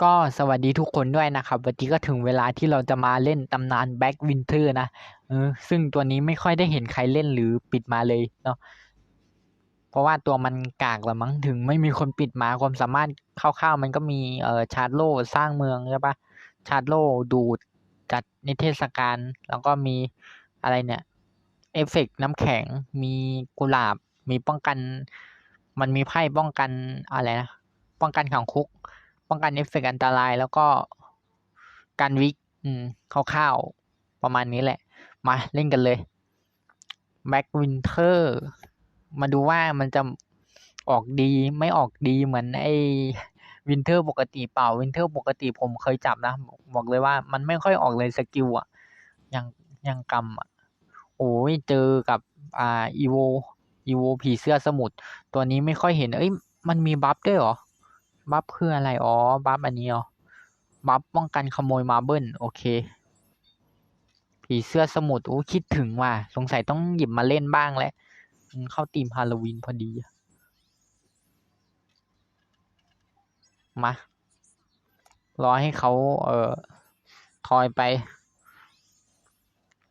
ก็สวัสดีทุกคนด้วยนะครับ วันนี้ก็ถึงเวลาที่เราจะมาเล่นตำนานแบ็กวินเทอร์นะเออซึ่งตัวนี้ไม่ค่อยได้เห็นใครเล่นหรือปิดมาเลยเนาะเพราะว่าตัวมันกากละมั้งถึงไม่มีคนปิดมาความสามารถคร่าวๆมันก็มีเอ่อชาร์จโล่สร้างเมืองใช่ปะชาร์จโล่ดูดจัดนิเทศกาลแล้วก็มีอะไรเนี่ยเอฟเฟกต์น้ำแข็งมีกุหลาบมีป้องกัน มันมีไพ่ป้องกันอะไรนะป้องกันขังคุก ป้องกันเอฟเฟกต์อันตราย แล้วก็การวิกอืมคร่าวๆประมาณนี้แหละ มาเล่นกันเลยแบ็กวินเทอร์มาดูว่ามันจะออกดีไม่ออกดีเหมือนไอ้วินเทอร์ปกติเปล่าวินเทอร์ปกติผมเคยจับนะ บอกเลยว่ามันไม่ค่อยออกเลยสกิลอะยังยังกำอะโอ้ยเจอกับอ่าอีโวอีโวผีเสื้อสมุทรตัวนี้ไม่ค่อยเห็น เอ้ยมันมีบัฟด้วยเหรอ บัฟคืออะไร อ๋อ บัฟอันนี้อ๋อ บัฟป้องกันขโมยมาเบิลโอเค ผีเสื้อสมุทรโอ้คิดถึงว่ะ สงสัยต้องหยิบมาเล่นบ้างแหละเข้าตีมฮาโลวีนพอดี มา รอให้เขาเอ่อ ทอยไป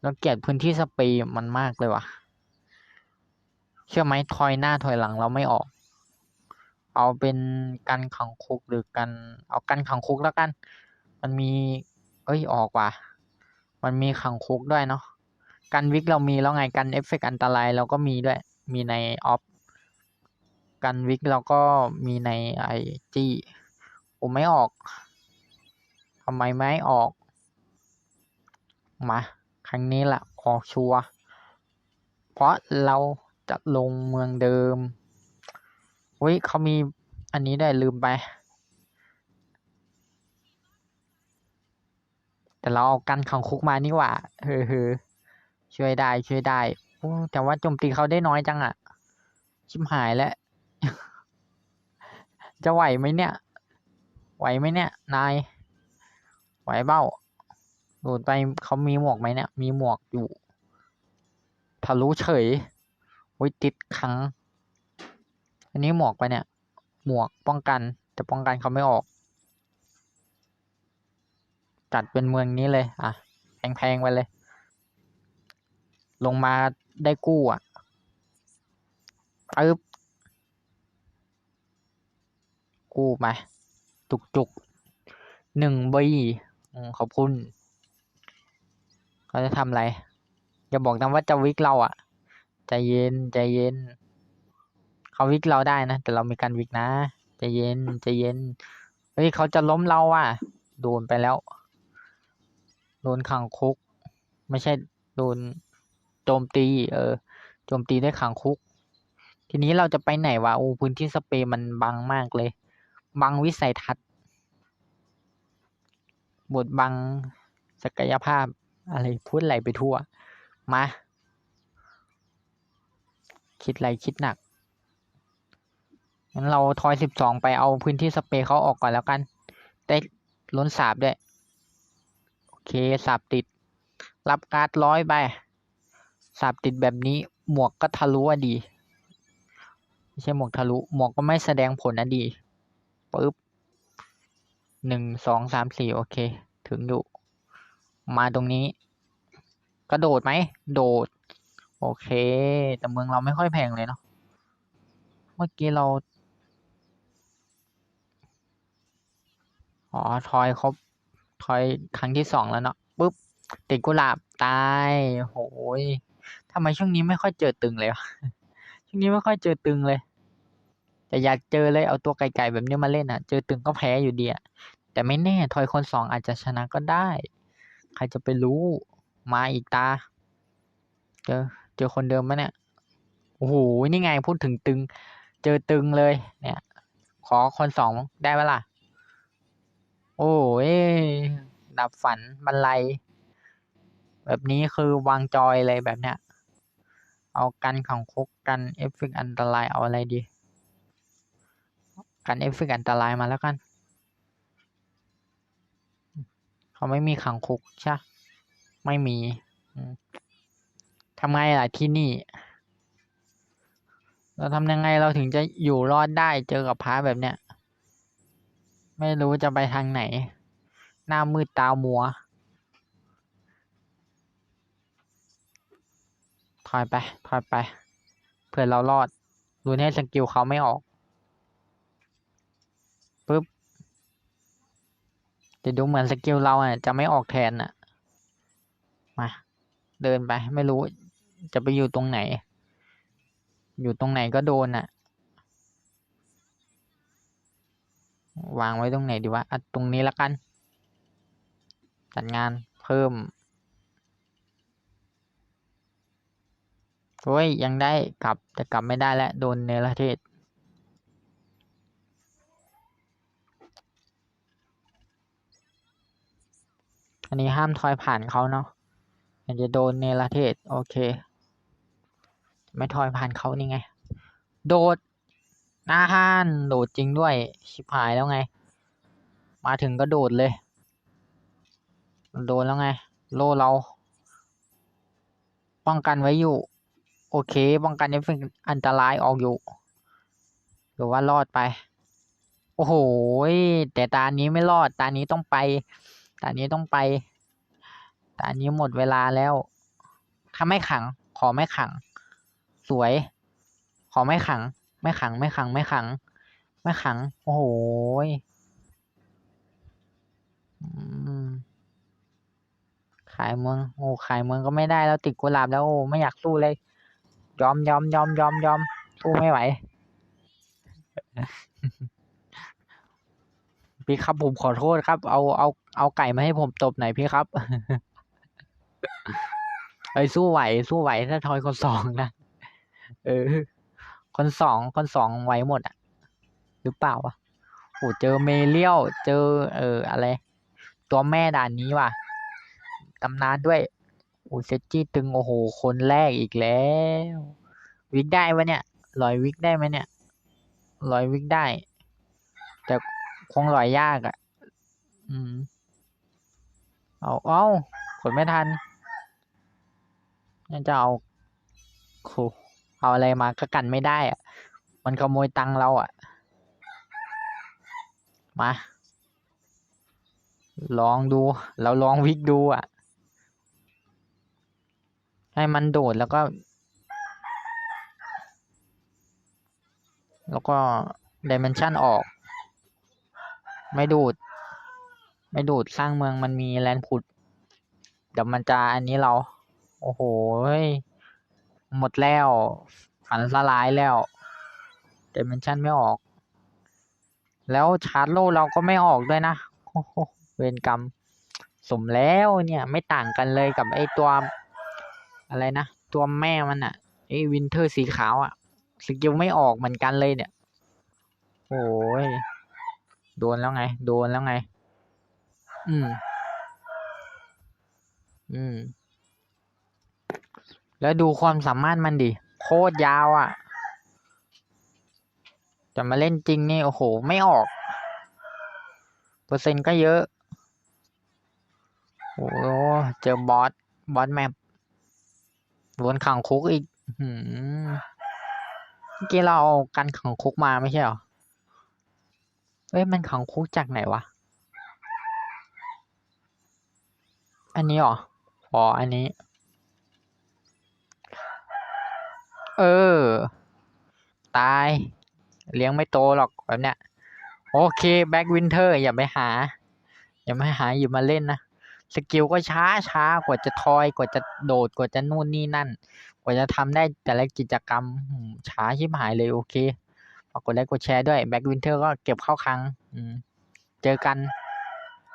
แล้วเกียดพื้นที่สเปรย์มันมากเลยว่ะ เชื่อไหมทอยหน้าทอยหลังเราไม่ออก เอาเป็นกันขังคุกหรือกันเอากันขังคุกแล้วกัน มันมี เอ้ยออกว่ะมันมีขังคุกด้วยเนาะกันวิกเรามีแล้วไงกันเอฟเฟกอันตรายเราก็มีด้วย มีในออฟกันวิกเราก็มีในไอจีผมไม่ออกทำไมไม่ออก มา ครั้งนี้ละออกชัวเพราะเราจะลงเมืองเดิม อุ้ยเขามีอันนี้ได้ลืมไป แต่เราเอากันขังคุกมานี่หว่าเฮ้อช่วยได้ช่วยได้แต่ว่าโจมตีเขาได้น้อยจังอะชิมหายแล้ว จะไหวไหมเนี่ย ไหวไหมเนี่ย นาย ไหวเบ้าโดดไปเขามีหมวกไหมเนี่ย มีหมวกอยู่ทะลุเฉยวิติดขัง อันนี้หมวกไปเนี่ย หมวกป้องกัน แต่ป้องกันเขาไม่ออก จัดเป็นเมืองนี้เลย อะ แพงๆไปเลย ลงมาได้กู้อะปึ๊บกู้ไปจุกจุกหนึ่งใบขอบคุณเขาจะทำอะไร อย่าบอกนะว่าจะวิกเราอะ ใจเย็น ใจเย็น เขาวิกเราได้นะ แต่เรามีการวิกนะใจเย็นใจเย็นเฮ้ยเขาจะล้มเราอะ โดนไปแล้ว โดนขังคุก ไม่ใช่โดนโจมตี เออโจมตีได้ขังคุก ทีนี้เราจะไปไหนวะโอ้พื้นที่สเปรย์มันบังมากเลย บังวิสัยทัศน์บทบังศักยภาพอะไรพูดอะไรไปทั่ว มา คิดอะไรคิดหนัก งั้นเราทอยสิบสองไปเอาพื้นที่สเปรเขาออกก่อนแล้วกัน ได้ล้นสาบด้วย โอเคสาบติด รับการ์ดร้อยไปสาบติดแบบนี้หมวกก็ทะลุอะดี ไม่ใช่หมวกทะลุ หมวกก็ไม่แสดงผลอะดีปึ๊บหนึ่งสองสามสี่โอเค ถึงอยู่ มาตรงนี้ กระโดดไหม โดด โอเค แต่เมืองเราไม่ค่อยแพงเลยเนาะเมื่อกี้เรา อ๋อทอยครบทอยครั้งที่สองแล้วเนาะปุ๊บติดกุหลาบตายโหยทำไมช่วงนี้ไม่ค่อยเจอตึงเลยวะช่วงนี้ไม่ค่อยเจอตึงเลย แต่อยากเจอเลยเอาตัวไก่ๆแบบนี้มาเล่นอะ เจอตึงก็แพ้อยู่ดีอะแต่ไม่แน่ทอยคนสองอาจจะชนะก็ได้ ใครจะไปรู้มาอีกตา เจอเจอคนเดิมไหมเนี่ยโอ้โหนี่ไงพูดถึงตึง เจอตึงเลย เนี่ย ขอคนสองได้ไหมล่ะ โอ้ยดับฝันบรรลัย แบบนี้คือวางจอยเลยแบบเนี้ย เอากันของคุกกันเอฟเฟกอันตรายเอาอะไรดี กันเอฟเฟกอันตรายมาแล้วกัน เขาไม่มีขังคุกใช่ไม่มีทำไงล่ะที่นี่ เราทำยังไงเราถึงจะอยู่รอดได้เจอกับพระแบบเนี้ย ไม่รู้จะไปทางไหน หน้ามืดตามัว ถอยไป ถอยไป เผื่อเรารอดดูให้สกิลเขาไม่ออกปึ๊บจะดูเหมือนสกิลเราอะ จะไม่ออกแทนอะ มา เดินไป ไม่รู้จะไปอยู่ตรงไหน อยู่ตรงไหนก็โดนอะ วางไว้ตรงไหนดีวะอะตรงนี้ละกัน จัดงานเพิ่มโอ้ยยังได้กลับแต่กลับไม่ได้แล้วโดนเนรเทศ อันนี้ห้ามทอยผ่านเขาเนาะมันจะโดนเนรเทศ โอเค ไม่ทอยผ่านเขานี่ไง โดด อาหานโดดจริงด้วย ชิบหายแล้วไง มาถึงก็โดดเลย โดนแล้วไง โลเรา ป้องกันไว้อยู่ โอเค ป้องกันเอฟเฟกต์อันตรายออกอยู่หรือว่ารอดไป โอ้โหแต่ตานี้ไม่รอด ตานี้ต้องไป ตานี้ต้องไป ตานี้หมดเวลาแล้ว ถ้าไม่ขัง ขอไม่ขัง สวย ขอไม่ขัง ไม่ขังไม่ขังไม่ขัง ไม่ขัง โอ้โหขายเมือง โอ้ขายเมืองก็ไม่ได้แล้วติดกุหลาบแล้วโอ้ไม่อยากสู้เลย ยอมยอมยอมยอมยอมสู้ไม่ไหวพี่ครับผมขอโทษครับ เอาเอาเอาไก่มาให้ผมตบหน่อยพี่ครับไอ้สู้ไหว สู้ไหวถ้าทอยคนสองนะ เออ คนสองคนสองไหวหมดอะ หรือเปล่าวะโอ้เจอเมเลียว เจอ เอออะไร ตัวแม่ด่านนี้ว่ะตำนานด้วยโอ้เซจี้ตึงโอ้โห คนแรกอีกแล้ว วิกได้ปะเนี่ยลอยวิกได้ไหมเนี่ยลอยวิกได้ แต่คงลอยยากอะ่ะ อืม เอาเอากดไม่ทันน่าจะเอาโค เอาอะไรมาก็กันไม่ได้อะ่ะมันขโมยตังเราอะ่ะมา ลองดู เราลองวิกดูอะ่ะให้มันโดดแล้วก็ แล้วก็ดิเมนชันออก ไม่ดูด ไม่ดูดสร้างเมืองมันมีแลนด์ผุดเดี๋ยวมันจะอันนี้เรา โอ้โห หมดแล้ว ฝันสลายแล้วเดิเมนชันไม่ออก แล้วชาร์จโลเราก็ไม่ออกด้วยนะโอ้โหเวรกรรม สมแล้วเนี่ยไม่ต่างกันเลยกับไอตัว อะไรนะ ตัวแม่มันอะไอวินเทอร์สีขาวอะสกิลไม่ออกเหมือนกันเลยเนี่ย โอ้ย โดนแล้วไง โดนแล้วไง อืม อืม แล้วดูความสามารถมันดิ โคตรยาวอะ่ะ จะมาเล่นจริงนี่ โอ้โห ไม่ออก เปอร์เซ็นต์ก็เยอะ โอ้เจอบอส บอสแมปโดนขังคุกอีกหืมเมื่อกี้เราเอากันขังคุกมาไม่ใช่เหรอ เอ้ย มันขังคุกจากไหนวะ อันนี้เหรอ อ๋อ อันนี้ เออ ตาย เลี้ยงไม่โตหรอกแบบเนี้ย โอเคแบ็กวินเทอร์อย่าไปหา อย่าไปหาหยิบมาเล่นนะ สกิลก็ช้าช้ากว่าจะทอยกว่าจะโดดกว่าจะนู่นนี่นั่น กว่าจะทำได้แต่ละกิจกรรมช้าชิบหายเลยโอเคฝากกดไลค์กดแชร์ด้วยแบ็กวินเทอร์ก็เก็บเข้าคลังเจอกัน